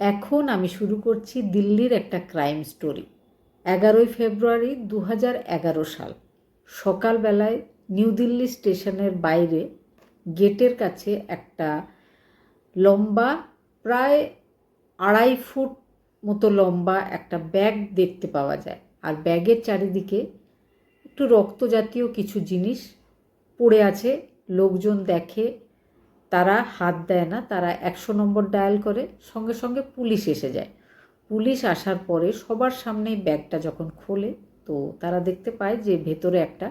এখন আমি শুরু করছি দিল্লির একটা ক্রাইম স্টোরি। এগারোই ফেব্রুয়ারি দু এগারো সাল। সকালবেলায় নিউ দিল্লি স্টেশনের বাইরে গেটের কাছে একটা লম্বা, প্রায় আড়াই ফুট মতো লম্বা একটা ব্যাগ দেখতে পাওয়া যায়। আর ব্যাগের চারিদিকে একটু রক্ত জাতীয় কিছু জিনিস পড়ে আছে। লোকজন দেখে তারা হাত দেয় না, তারা একশো নম্বর ডায়াল করে, সঙ্গে সঙ্গে পুলিশ এসে যায়। পুলিশ আসার পরে সবার সামনেই ব্যাগটা যখন খোলে, তো তারা দেখতে পায় যে ভেতরে একটা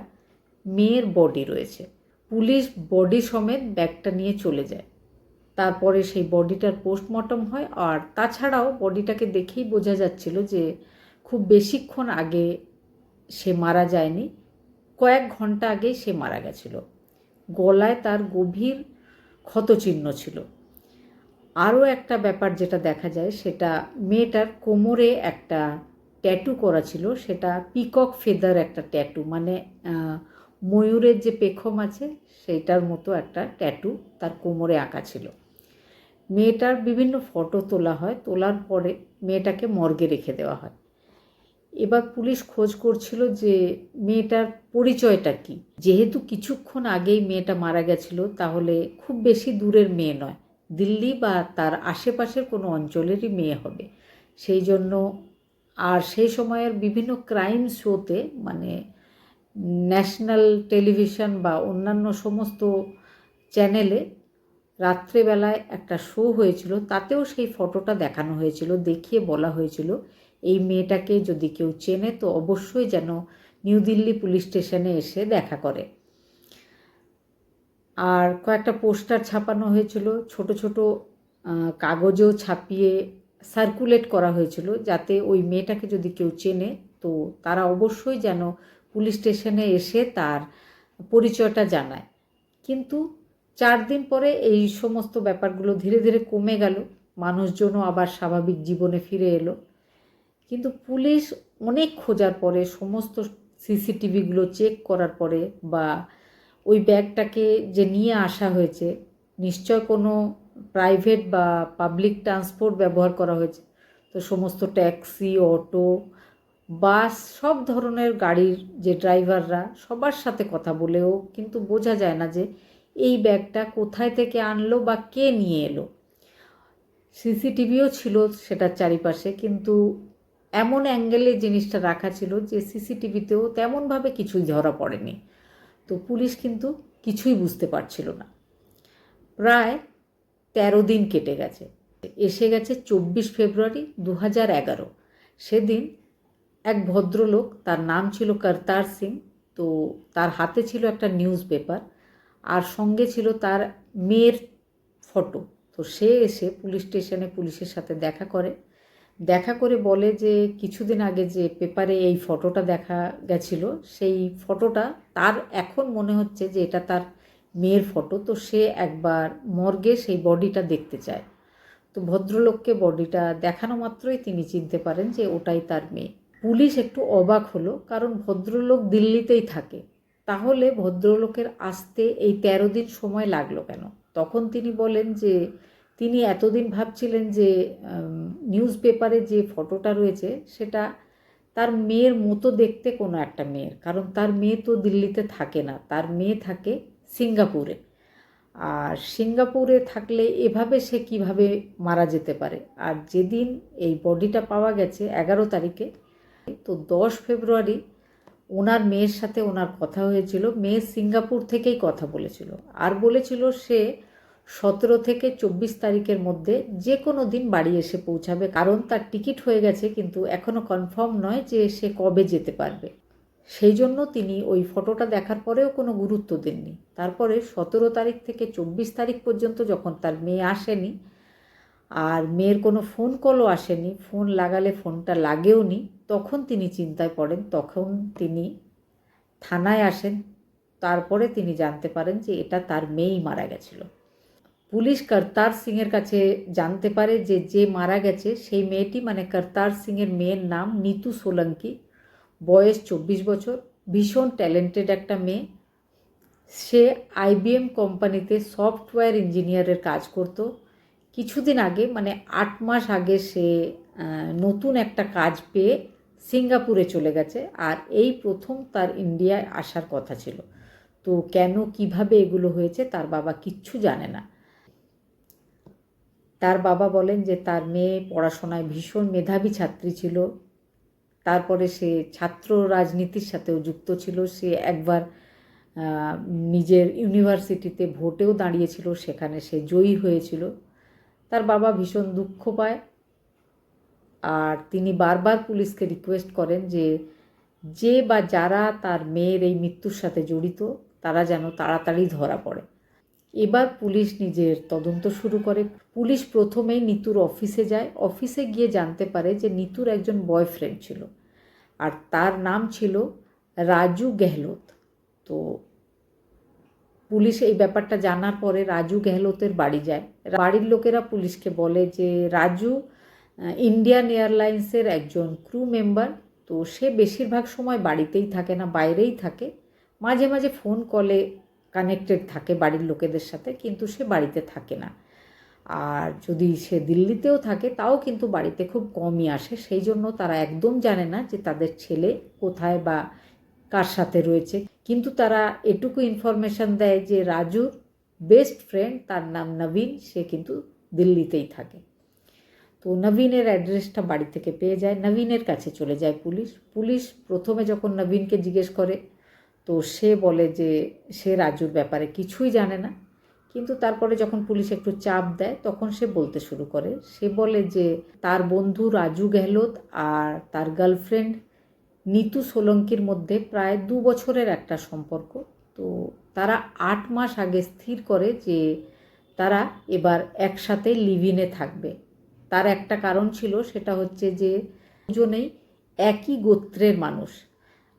মেয়ের বডি রয়েছে। পুলিশ বডি সমেত ব্যাগটা নিয়ে চলে যায়। তারপরে সেই বডিটার পোস্টমর্টম হয় আর তাছাড়াও বডিটাকে দেখেই বোঝা যাচ্ছিল যে খুব বেশিক্ষণ আগে সে মারা যায়নি, কয়েক ঘণ্টা আগেই সে মারা গেছিল। গলায় তার গভীর ক্ষতচিহ্ন ছিল। আরও একটা ব্যাপার যেটা দেখা যায়, সেটা মেয়েটার কোমরে একটা ট্যাটু করা ছিল, সেটা পিকক ফেদার একটা ট্যাটু মানে ময়ূরের যে পেখম আছে, সেইটার মতো একটা ট্যাটু তার কোমরে আঁকা ছিল। মেয়েটার বিভিন্ন ফটো তোলা হয়, তোলার পরে মেয়েটাকে মর্গে রেখে দেওয়া হয়। এবার পুলিশ খোঁজ করছিল যে মেয়েটার পরিচয়টা কি। যেহেতু কিছুক্ষণ আগেই মেয়েটা মারা গেছিল, তাহলে খুব বেশি দূরের মেয়ে নয়। দিল্লি বা তার আশেপাশের কোনো অঞ্চলেরই মেয়ে হবে। সেই জন্য আর সেই সময়ের বিভিন্ন ক্রাইম শোতে মানে ন্যাশনাল টেলিভিশন বা অন্যান্য সমস্ত চ্যানেলে রাত্রেবেলায় একটা শো হয়েছিল, তাতেও সেই ফটোটা দেখানো হয়েছিল, দেখিয়ে বলা হয়েছিল। এই মেয়েটাকে যদি কেউ চেনে, তো অবশ্যই যেন নিউ দিল্লি পুলিশ স্টেশনে এসে দেখা করে। আর কয়েকটা পোস্টার ছাপানো হয়েছিল, ছোট ছোট কাগজেও ছাপিয়ে সার্কুলেট করা হয়েছিল যাতে ওই মেয়েটাকে যদি কেউ চেনে, তো তারা অবশ্যই যেন পুলিশ স্টেশনে এসে তার পরিচয়টা জানায়। কিন্তু চার দিন পরে এই সমস্ত ব্যাপারগুলো ধীরে ধীরে কমে গেল, মানুষজনও আবার স্বাভাবিক জীবনে ফিরে এলো। কিন্তু পুলিশ অনেক খোঁজার পরে, সমস্ত সিসিটিভিগুলো চেক করার পরে বা ওই ব্যাগটাকে যে নিয়ে আসা হয়েছে, নিশ্চয় কোনো প্রাইভেট বা পাবলিক ট্রান্সপোর্ট ব্যবহার করা হয়েছে। তো সমস্ত ট্যাক্সি অটো বাস সব ধরনের গাড়ির যে ড্রাইভাররা সবার সাথে কথা বলেও কিন্তু বোঝা যায় না যে এই ব্যাগটা কোথায় থেকে আনলো বা কে নিয়ে এলো। সিসিটিভিও ছিল সেটার চারিপাশে, কিন্তু এমন অ্যাঙ্গেলে জিনিসটা রাখা ছিল যে সিসিটিভিতেও তেমনভাবে কিছুই ধরা পড়েনি। তো পুলিশ কিন্তু কিছুই বুঝতে পারছিল না। প্রায় তেরো দিন কেটে গেছে। এসে গেছে চব্বিশ ফেব্রুয়ারি দু হাজার এগারো। সেদিন এক ভদ্রলোক, তার নাম ছিল করতার সিং, তো তার হাতে ছিল একটা নিউজ পেপার আর সঙ্গে ছিল তার মেয়ের ফটো তো সে এসে পুলিশ স্টেশনে পুলিশের সাথে দেখা করে। দেখা করে বলে যে কিছুদিন আগে যে পেপারে এই ফটোটা দেখা গেছিল, সেই ফটোটা তার এখন মনে হচ্ছে যে এটা তার মেয়ের ফটো। তো সে একবার মর্গে সেই বডিটা দেখতে চায়। তো ভদ্রলোককে বডিটা দেখানো মাত্রই তিনি চিনতে পারেন যে ওটাই তার মেয়ে। পুলিশ একটু অবাক হলো, কারণ ভদ্রলোক দিল্লিতেই থাকে। তাহলে ভদ্রলোকের আসতে এই তেরো দিন সময় লাগল কেন? তখন তিনি বলেন যে তিনি এতদিন ভাবছিলেন যে নিউজ পেপারে যে ফটোটা রয়েছে, সেটা তার মেয়ের মতো দেখতে কোনো একটা মেয়ের। কারণ তার মেয়ে তো দিল্লিতে থাকে না। তার মেয়ে থাকে সিঙ্গাপুরে। আর সিঙ্গাপুরে থাকলে এভাবে সে কীভাবে মারা যেতে পারে? আর যেদিন এই বডিটা পাওয়া গেছে এগারো তারিখে, তো দশ ফেব্রুয়ারি ওনার মেয়ের সাথে ওনার কথা হয়েছিল। মেয়ে সিঙ্গাপুর থেকেই কথা বলেছিল। আর বলেছিল সে সতেরো থেকে চব্বিশ তারিখের মধ্যে যে কোনো দিন বাড়ি এসে পৌঁছাবে, কারণ তার টিকিট হয়ে গেছে, কিন্তু এখনও কনফার্ম নয় যে সে কবে যেতে পারবে। সেই জন্য তিনি ওই ফটোটা দেখার পরেও কোনো গুরুত্ব দেননি। তারপরে সতেরো তারিখ থেকে চব্বিশ তারিখ পর্যন্ত যখন তার মেয়ে আসেনি, আর মেয়ের কোনো ফোন কলও আসেনি, ফোন লাগালে ফোনটা লাগেও নি, তখন তিনি চিন্তায় পড়েন, তখন তিনি থানায় আসেন। তারপরে তিনি জানতে পারেন যে এটা তার মেয়েই মারা গেছিল। পুলিশ করতার সিংয়ের কাছে জানতে পারে যে যে মারা গেছে, সেই মেয়েটি মানে করতার সিংয়ের মেয়ের নাম নিতু সোলঙ্কি। বয়স চব্বিশ বছর, ভীষণ ট্যালেন্টেড একটা মেয়ে। সে আইবিএম কোম্পানিতে সফটওয়্যার ইঞ্জিনিয়ারের কাজ করত। কিছুদিন আগে মানে আট মাস আগে সে নতুন একটা কাজ পেয়ে সিঙ্গাপুরে চলে গেছে। আর এই প্রথম তার ইন্ডিয়ায় আসার কথা ছিল। তো কেন, কীভাবে এগুলো হয়েছে, তার বাবা কিচ্ছু জানে না। তার বাবা বলেন যে তার মেয়ে পড়াশোনায় ভীষণ মেধাবী ছাত্রী ছিল। তারপরে সে ছাত্র রাজনীতির সাথেও যুক্ত ছিল। সে একবার নিজের ইউনিভার্সিটিতে ভোটেও দাঁড়িয়েছিল, সেখানে সে জয়ী হয়েছিল। তার বাবা ভীষণ দুঃখ পায়। আর তিনি বারবার পুলিশকে রিকোয়েস্ট করেন যে যে বা যারা তার মেয়ের এই মৃত্যুর সাথে জড়িত, তারা যেন তাড়াতাড়ি ধরা পড়ে। এবার পুলিশ নিজের তদন্ত শুরু করে। পুলিশ প্রথমেই নিতুর অফিসে যায়। অফিসে গিয়ে জানতে পারে যে নিতুর একজন বয়ফ্রেন্ড ছিল। আর তার নাম ছিল রাজু গেহলোত। তো পুলিশ এই ব্যাপারটা জানার পরে রাজু গেহলোতের বাড়ি যায়। বাড়ির লোকেরা পুলিশকে বলে যে, রাজু ইন্ডিয়ান এয়ারলাইন্সের একজন ক্রু মেম্বার। তো সে বেশিরভাগ সময় বাড়িতেই থাকে না, বাইরেই থাকে। মাঝে মাঝে ফোন কলে কানেক্টেড থাকে বাড়ির লোকেদের সাথে, কিন্তু সে বাড়িতে থাকে না। আর যদি সে দিল্লিতেও থাকে, তাও কিন্তু বাড়িতে খুব কমই আসে। সেই জন্য তারা একদম জানে না যে তাদের ছেলে কোথায় বা কার সাথে রয়েছে। কিন্তু তারা এটুকু ইনফরমেশন দেয় যে রাজুর বেস্ট ফ্রেন্ড তার নাম নবীন, সে কিন্তু দিল্লিতেই থাকে। তো নবীনের অ্যাড্রেসটা বাড়ি থেকে পেয়ে যায়, নবীনের কাছে চলে যায় পুলিশ। পুলিশ প্রথমে যখন নবীনকে জিজ্ঞেস করে তো সে বলে যে সে রাজুর ব্যাপারে কিছুই জানে না। কিন্তু তারপরে যখন পুলিশ একটু চাপ দেয়, তখন সে বলতে শুরু করে। সে বলে যে, তার বন্ধু রাজু গেহলোত আর তার গার্লফ্রেন্ড নিতু সোলঙ্কির মধ্যে প্রায় দু বছরের একটা সম্পর্ক। তো তারা আট মাস আগে স্থির করে যে, তারা এবার একসাথে লিভিনে থাকবে। তার একটা কারণ ছিল, সেটা হচ্ছে যে, দুজনেই একই গোত্রের মানুষ।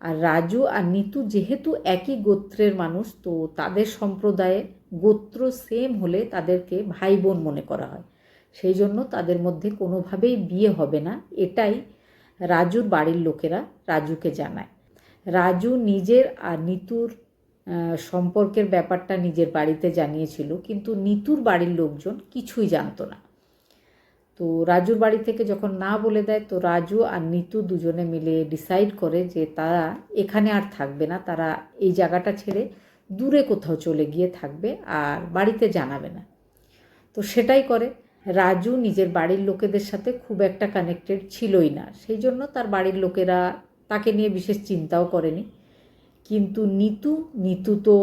আর রাজু আর নিতু যেহেতু একই গোত্রের মানুষ, তো তাদের সম্প্রদায়ে গোত্র সেম হলে তাদেরকে ভাই বোন মনে করা হয়। সেই জন্য তাদের মধ্যে কোনোভাবেই বিয়ে হবে না। এটাই রাজুর বাড়ির লোকেরা রাজুকে জানায়। রাজু নিজের আর নিতুর সম্পর্কের ব্যাপারটা নিজের বাড়িতে জানিয়েছিল, কিন্তু নিতুর বাড়ির লোকজন কিছুই জানতো না। তো রাজুর বাড়ি থেকে যখন না বলে দেয়, তো রাজু আর নিতু দুজনে মিলে ডিসাইড করে যে তারা এখানে আর থাকবে না, তারা এই জায়গাটা ছেড়ে দূরে কোথাও চলে গিয়ে থাকবে আর বাড়িতে জানাবে না। তো সেটাই করে। রাজু নিজের বাড়ির লোকেদের সাথে খুব একটা কানেক্টেড ছিলই না, সেই জন্য তার বাড়ির লোকেরা তাকে নিয়ে বিশেষ চিন্তাও করেনি। কিন্তু নিতু নিতু তো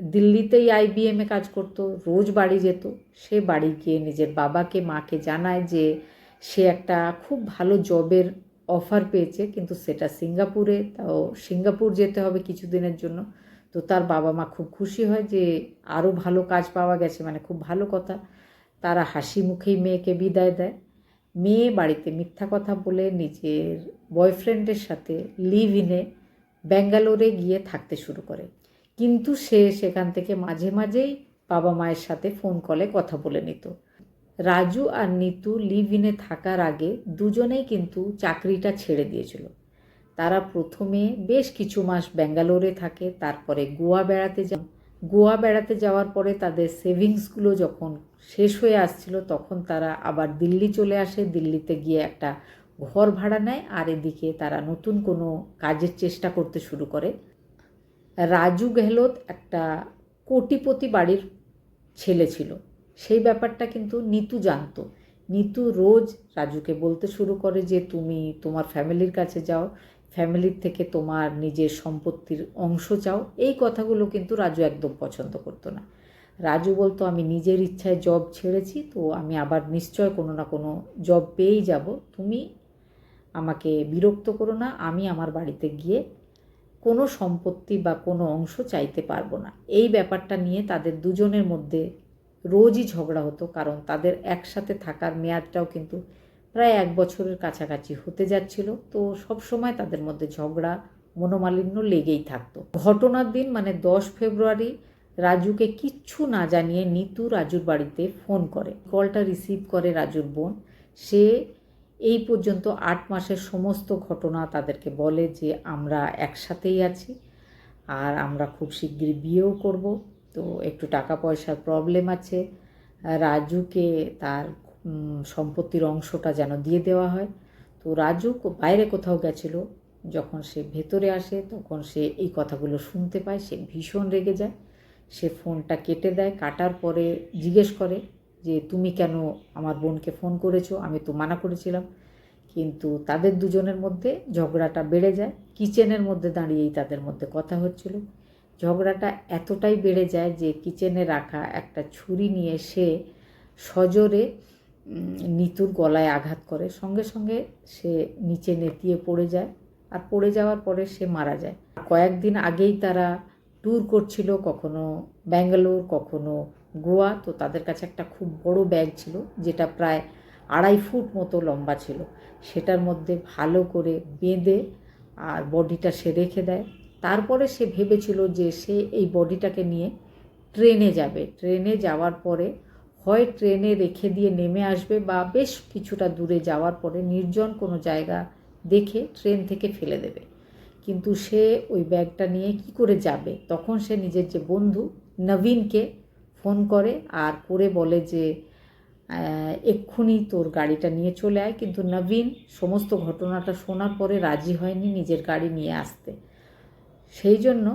দিল্লিতেই আইবিএমে কাজ করতো, রোজ বাড়ি যেত। সে বাড়ি গিয়ে নিজের বাবাকে, মাকে জানায় যে সে একটা খুব ভালো জবের অফার পেয়েছে, কিন্তু সেটা সিঙ্গাপুরে, তাও সিঙ্গাপুর যেতে হবে কিছুদিনের জন্য। তো তার বাবা মা খুব খুশি হয় যে আরও ভালো কাজ পাওয়া গেছে মানে খুব ভালো কথা। তারা হাসি মুখেই মেয়েকে বিদায় দেয়। মেয়ে বাড়িতে মিথ্যা কথা বলে নিজের বয়ফ্রেন্ডের সাথে লিভ ইনে ব্যাঙ্গালোরে গিয়ে থাকতে শুরু করে। কিন্তু সে সেখান থেকে মাঝে মাঝেই বাবা মায়ের সাথে ফোন কলে কথা বলে নিত। রাজু আর নিতু লিভ ইনে থাকার আগে দুজনেই কিন্তু চাকরিটা ছেড়ে দিয়েছিল। তারা প্রথমে বেশ কিছু মাস ব্যাঙ্গালোরে থাকে, তারপরে গোয়া বেড়াতে যা গোয়া বেড়াতে যাওয়ার পরে তাদের সেভিংসগুলো যখন শেষ হয়ে আসছিল, তখন তারা আবার দিল্লি চলে আসে। দিল্লিতে গিয়ে একটা ঘর ভাড়া নেয় আর এদিকে তারা নতুন কোনো কাজের চেষ্টা করতে শুরু করে। রাজু গেহলোত একটা কোটিপতি বাড়ির ছেলে ছিল। সেই ব্যাপারটা কিন্তু নিতু জানতো। নিতু রোজ রাজুকে বলতে শুরু করে যে, তুমি তোমার ফ্যামিলির কাছে যাও, ফ্যামিলির থেকে তোমার নিজের সম্পত্তির অংশ চাও। এই কথাগুলো কিন্তু রাজু একদম পছন্দ করতো না। রাজু বলতো, আমি নিজের ইচ্ছায় জব ছেড়েছি, তো আমি আবার নিশ্চয় কোনো না কোনো জব পেয়েই যাব। তুমি আমাকে বিরক্ত করো না, আমি আমার বাড়িতে গিয়ে কোনো সম্পত্তি বা কোনো অংশ চাইতে পারব না। এই ব্যাপারটা নিয়ে তাদের দুজনের মধ্যে রোজই ঝগড়া হতো, কারণ তাদের একসাথে থাকার মেয়াদটাও কিন্তু প্রায় এক বছরের কাছাকাছি হতে যাচ্ছিল। তো সব সময় তাদের মধ্যে ঝগড়া মনোমালিন্য লেগেই থাকতো। ঘটনার দিন মানে দশ ফেব্রুয়ারি, রাজুকে কিচ্ছু না জানিয়ে নিতু রাজুর বাড়িতে ফোন করে। কলটা রিসিভ করে রাজুর বোন। সে এই পর্যন্ত আট মাসের সমস্ত ঘটনা তাদেরকে বলে যে আমরা একসাথেই আছি আর আমরা খুব শিগগিরই বিয়েও করব। তো একটু টাকা পয়সার প্রবলেম আছে। রাজুকে তার সম্পত্তির অংশটা যেন দিয়ে দেওয়া হয়। তো রাজু বাইরে কোথাও গেছিল। যখন সে ভেতরে আসে, তখন সে এই কথাগুলো শুনতে পায়। সে ভীষণ রেগে যায়। সে ফোনটা কেটে দেয়, কাটার পরে জিজ্ঞেস করে যে তুমি কেন আমার বোনকে ফোন করেছ? আমি তো মানা করেছিলাম। কিন্তু তাদের দুজনের মধ্যে ঝগড়াটা বেড়ে যায়। কিচেনের মধ্যে দাঁড়িয়েই তাদের মধ্যে কথা হচ্ছিল। ঝগড়াটা এতটাই বেড়ে যায় যে কিচেনে রাখা একটা ছুরি নিয়ে সে সজোরে নিতুর গলায় আঘাত করে। সঙ্গে সঙ্গে সে নিচে নেতিয়ে পড়ে যায়। আর পড়ে যাওয়ার পরে সে মারা যায়। কয়েকদিন আগেই তারা ট্যুর করছিল কখনো ব্যাঙ্গালোর, কখনো গোয়া তো তাদের কাছে একটা খুব বড় ব্যাগ ছিল, যেটা প্রায় আড়াই ফুট মতো লম্বা ছিল। সেটার মধ্যে ভালো করে বেঁধে আর বডিটা সে রেখে দেয়। তারপরে সে ভেবেছিল যে সে এই বডিটাকে নিয়ে ট্রেনে যাবে। ট্রেনে যাওয়ার পরে হয় ট্রেনে রেখে দিয়ে নেমে আসবে বা বেশ কিছুটা দূরে যাওয়ার পরে নির্জন কোনো জায়গা দেখে ট্রেন থেকে ফেলে দেবে। কিন্তু সে ওই ব্যাগটা নিয়ে কি করে যাবে? তখন সে নিজের যে বন্ধু নবীনকে ফোন করে আর করে বলে যে এক্ষুনি তোর গাড়িটা নিয়ে চলে আয়। কিন্তু নবীন সমস্ত ঘটনাটা শোনার পরে রাজি হয়নি নিজের গাড়ি নিয়ে আসতে। সেই জন্য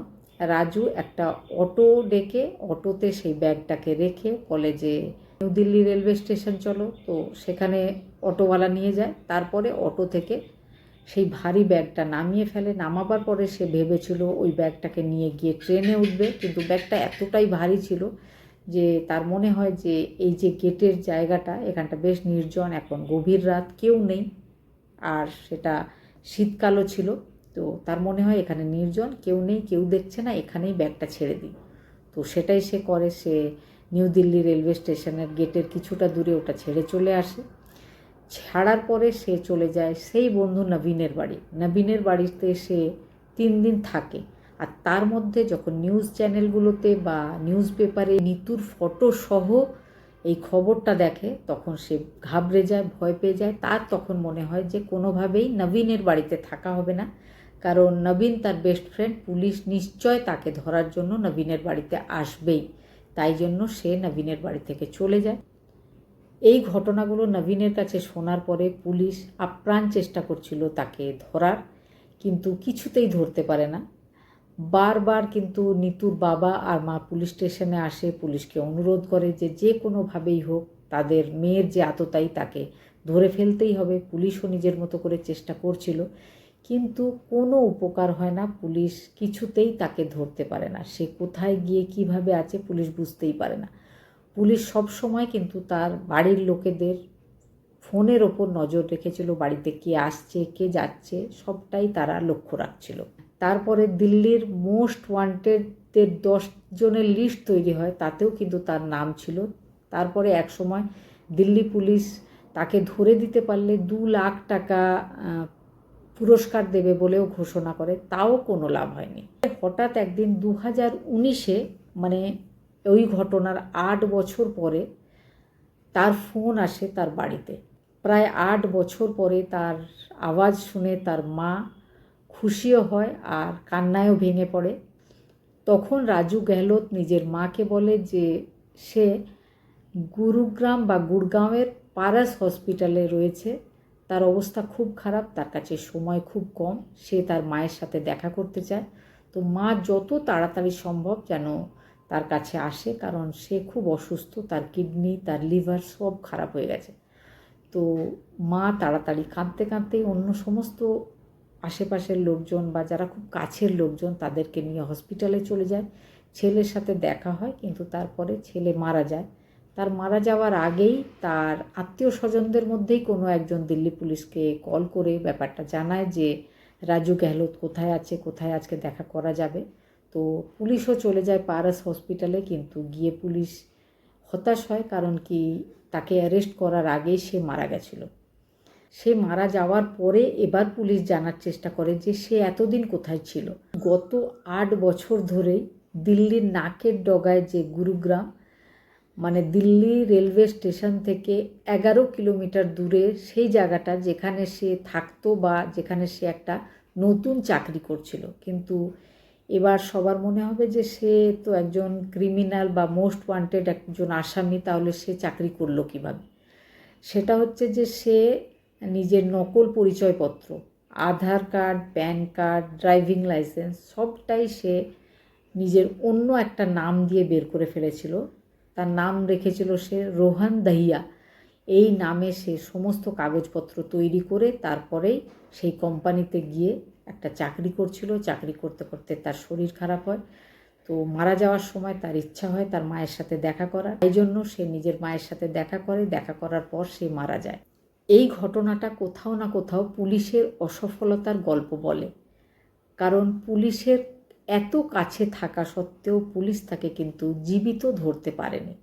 রাজু একটা অটো ডেকে অটোতে সেই ব্যাগটাকে রেখে বলে যে, নিউ দিল্লি রেলওয়ে স্টেশন চলো। তো সেখানে অটোওয়ালা নিয়ে যায়। তারপরে অটো থেকে সেই ভারী ব্যাগটা নামিয়ে ফেলে। নামাবার পরে সে ভেবেছিল ওই ব্যাগটাকে নিয়ে গিয়ে ট্রেনে উঠবে। কিন্তু ব্যাগটা এতটাই ভারী ছিল যে তার মনে হয় যে এই যে গেটের জায়গাটা, এখানটা বেশ নির্জন, এখন গভীর রাত, কেউ নেই। আর সেটা শীতকালও ছিল, তো তার মনে হয় এখানে নির্জন, কেউ নেই, কেউ দেখছে না, এখানেই ব্যাগটা ছেড়ে দিই। তো সেটাই সে করে, সে নিউ দিল্লি রেলওয়ে স্টেশনের গেটের কিছুটা দূরে ওটা ছেড়ে চলে আসে। ছাড়ার পরে সে চলে যায় সেই বন্ধু নবীনের বাড়ি। নবীনের বাড়িতে সে তিন দিন থাকে। আর তার মধ্যে যখন নিউজ চ্যানেলগুলোতে বা নিউজ পেপারে নিতুর ফটো সহ এই খবরটা দেখে, তখন সে ঘাবড়ে যায়, ভয় পেয়ে যায়। তার তখন মনে হয় যে কোনোভাবেই নবীনের বাড়িতে থাকা হবে না। কারণ নবীন তার বেস্ট ফ্রেন্ড পুলিশ নিশ্চয় তাকে ধরার জন্য নবীনের বাড়িতে আসবেই। তাই জন্য সে নবীনের বাড়ি থেকে চলে যায়। এই ঘটনাগুলো নবীনের কাছে শোনার পরে পুলিশ আপ্রাণ চেষ্টা করছিল তাকে ধরার, কিন্তু কিছুতেই ধরতে পারে না। বারবার কিন্তু নিতুর বাবা আর মা পুলিশ স্টেশনে আসে, পুলিশকে অনুরোধ করে যে যে কোনোভাবেই হোক তাদের মেয়ের যে আততাই তাকে ধরে ফেলতেই হবে। পুলিশও নিজের মতো করে চেষ্টা করছিল, কিন্তু কোনো উপকার হয় না। পুলিশ কিছুতেই তাকে ধরতে পারে না। সে কোথায় গিয়ে কীভাবে আছে পুলিশ বুঝতেই পারে না। পুলিশ সব সময় কিন্তু তার বাড়ির লোকেদের ফোনের ওপর নজর রেখেছিল, বাড়িতে কে আসছে, কে যাচ্ছে, সবটাই তারা লক্ষ্য রাখছিল। তারপরে দিল্লির মোস্ট ওয়ান্টেডদের দশ জনের লিস্ট তৈরি হয়, তাতেও কিন্তু তার নাম ছিল। তারপরে এক সময় দিল্লি পুলিশ তাকে ধরে দিতে পারলে দু লাখ টাকা পুরস্কার দেবে বলেও ঘোষণা করে, তাও কোনো লাভ হয়নি। হঠাৎ একদিন দু হাজার উনিশে মানে ওই ঘটনার আট বছর পরে তার ফোন আসে তার বাড়িতে। প্রায় আট বছর পরে তার আওয়াজ শুনে তার মা খুশিও হয় আর কান্নায়ও ভেঙে পড়ে। তখন রাজু গেহলোত নিজের মাকে বলে যে, সে গুরুগ্রাম বা গুড়গাঁওয়ের পারাস হসপিটালে রয়েছে। তার অবস্থা খুব খারাপ, তার কাছে সময় খুব কম। সে তার মায়ের সাথে দেখা করতে চায়। তো মা যত তাড়াতাড়ি সম্ভব যেন তার কাছে আসে, কারণ সে খুব অসুস্থ, তার কিডনি, তার লিভার সব খারাপ হয়ে গেছে। তো মা তাড়াতাড়ি কাঁদতে কাঁদতেই অন্য সমস্ত আশেপাশের লোকজন বা যারা খুব কাছের লোকজন তাদেরকে নিয়ে হসপিটালে চলে যায়। ছেলের সাথে দেখা হয়, কিন্তু তারপরে ছেলে মারা যায়। তার মারা যাওয়ার আগেই তার আত্মীয় স্বজনদের মধ্যেই কোনো একজন দিল্লি পুলিশকে কল করে ব্যাপারটা জানায় যে, রাজু গেহলোত কোথায় আছে? কোথায় আজকে দেখা করা যাবে? তো পুলিশও চলে যায় পারস হসপিটালে কিন্তু গিয়ে পুলিশ হতাশ হয়, কারণ কি তাকে অ্যারেস্ট করার আগেই সে মারা গেছিল। সে মারা যাওয়ার পরে এবার পুলিশ জানার চেষ্টা করে যে সে এতদিন কোথায় ছিল। গত আট বছর ধরেই দিল্লির নাকের ডগায় যে গুরুগ্রাম মানে দিল্লি রেলওয়ে স্টেশন থেকে এগারো কিলোমিটার দূরে সেই জায়গাটা যেখানে সে থাকতো বা যেখানে সে একটা নতুন চাকরি করছিল। কিন্তু এবার সবার মনে হবে যে সে তো একজন ক্রিমিনাল বা মোস্ট ওয়ান্টেড একজন আসামি, তাহলে সে চাকরি করল কীভাবে? সেটা হচ্ছে যে সে নিজের নকল পরিচয়পত্র, Aadhaar card, PAN card, driving licence, সবটাই সে নিজের অন্য একটা নাম দিয়ে বের করে ফেলেছিল। তার নাম রেখেছিল সে রোহান দাহিয়া। এই নামে সে সমস্ত কাগজপত্র তৈরি করে তারপরেই সেই কোম্পানিতে গিয়ে একটা চাকরি করছিল। চাকরি করতে করতে তার শরীর খারাপ হয়। তো মারা যাওয়ার সময় তার ইচ্ছা হয় তার মায়ের সাথে দেখা করার। এই জন্য সে নিজের মায়ের সাথে দেখা করে। দেখা করার পর সে মারা যায়। এই ঘটনাটা কোথাও না কোথাও পুলিশের অসফলতার গল্প বলে। কারণ পুলিশের এত কাছে থাকা সত্ত্বেও পুলিশ তাকে কিন্তু জীবিত ধরতে পারেনি।